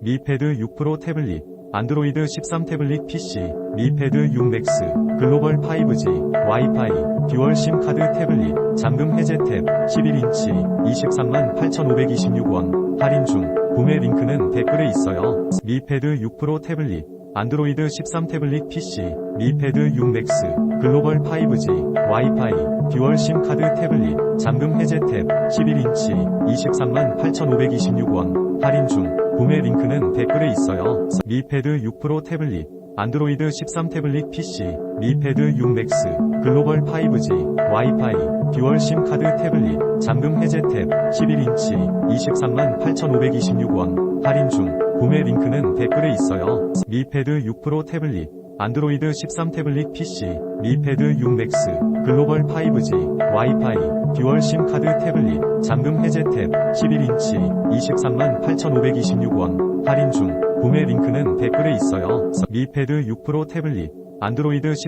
미 패드 6 프로 태블릿, 안드로이드 13 태블릿 PC, 미 패드 6 맥스, 글로벌 5G, 와이파이, 듀얼 심 카드 태블릿, 잠금 해제 탭, 11인치, 23만 8,526원, 할인 중, 구매 링크는 댓글에 있어요. 미 패드 6 프로 태블릿, 안드로이드 13 태블릿 PC, 미 패드 6 맥스, 글로벌 5G, 와이파이, 듀얼 심 카드 태블릿, 잠금 해제 탭, 11인치, 23만 8,526원, 할인 중, 구매 링크는 댓글에 있어요. 미 패드 6 프로 태블릿, 안드로이드 13 태블릿 PC, 미 패드 6 맥스, 글로벌 5G, 와이파이, 듀얼 심 카드 태블릿, 잠금 해제 탭, 11인치, 23만 8,526원, 할인 중, 구매 링크는 댓글에 있어요. 미 패드 6 프로 태블릿, 안드로이드 13 태블릿 PC, 미 패드 6 맥스, 글로벌 5G, 와이파이, 듀얼 심 카드 태블릿, 잠금 해제 탭, 11인치, 23만 8,526원, 할인 중, 구매 링크는 댓글에 있어요. 미 패드 6 프로 태블릿, 안드로이드 13